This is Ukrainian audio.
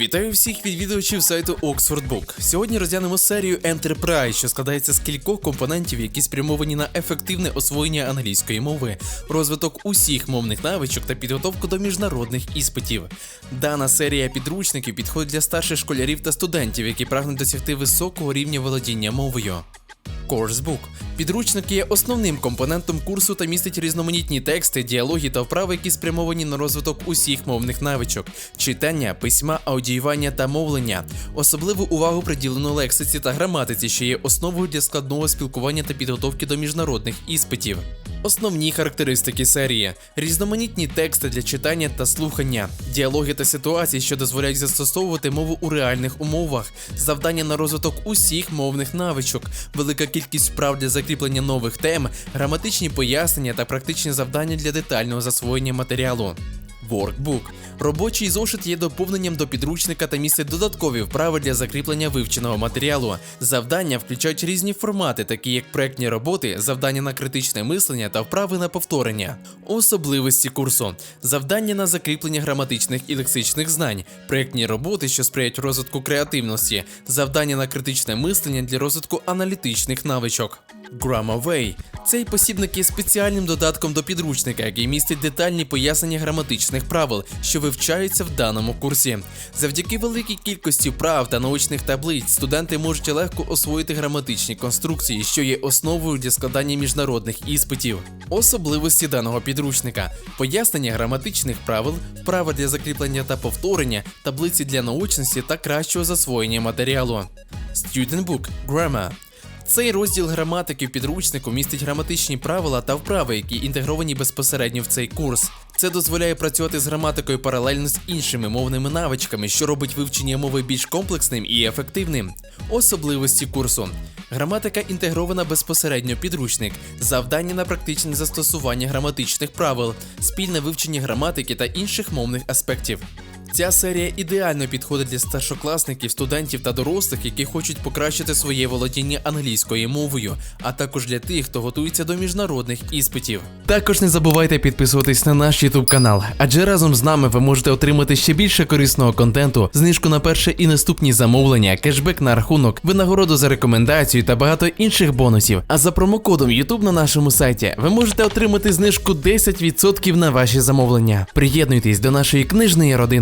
Вітаю всіх відвідувачів сайту Oxford Book. Сьогодні розглянемо серію Enterprise, що складається з кількох компонентів, які спрямовані на ефективне освоєння англійської мови, розвиток усіх мовних навичок та підготовку до міжнародних іспитів. Дана серія підручників підходить для старших школярів та студентів, які прагнуть досягти високого рівня володіння мовою. Coursebook. Підручник є основним компонентом курсу та містить різноманітні тексти, діалоги та вправи, які спрямовані на розвиток усіх мовних навичок: читання, письма, аудіювання та мовлення. Особливу увагу приділено лексиці та граматиці, що є основою для складного спілкування та підготовки до міжнародних іспитів. Основні характеристики серії: різноманітні тексти для читання та слухання, діалоги та ситуації, що дозволяють застосовувати мову у реальних умовах, завдання на розвиток усіх мовних навичок, велика кількість вправ для закріплення нових тем, граматичні пояснення та практичні завдання для детального засвоєння матеріалу. Workbook. Робочий зошит є доповненням до підручника та містить додаткові вправи для закріплення вивченого матеріалу. Завдання включають різні формати, такі як проектні роботи, завдання на критичне мислення та вправи на повторення. Особливості курсу: завдання на закріплення граматичних і лексичних знань, проектні роботи, що сприяють розвитку креативності, завдання на критичне мислення для розвитку аналітичних навичок. Grammarway. Цей посібник є спеціальним додатком до підручника, який містить детальні пояснення граматичних правил, що вивчаються в даному курсі. Завдяки великій кількості прав та научних таблиць студенти можуть легко освоїти граматичні конструкції, що є основою для складання міжнародних іспитів. Особливості даного підручника: пояснення граматичних правил, вправи для закріплення та повторення, таблиці для научності та кращого засвоєння матеріалу. Student Book Grammar цей розділ граматики в підручнику містить граматичні правила та вправи, які інтегровані безпосередньо в цей курс. Це дозволяє працювати з граматикою паралельно з іншими мовними навичками, що робить вивчення мови більш комплексним і ефективним. Особливості курсу. Граматика інтегрована безпосередньо в підручник, завдання на практичне застосування граматичних правил, спільне вивчення граматики та інших мовних аспектів. Ця серія ідеально підходить для старшокласників, студентів та дорослих, які хочуть покращити своє володіння англійською мовою, а також для тих, хто готується до міжнародних іспитів. Також не забувайте підписуватись на наш YouTube канал, адже разом з нами ви можете отримати ще більше корисного контенту, знижку на перше і наступні замовлення, кешбек на рахунок, винагороду за рекомендацію та багато інших бонусів. А за промокодом YouTube на нашому сайті ви можете отримати знижку 10% на ваші замовлення. Приєднуйтесь до нашої книжної родини.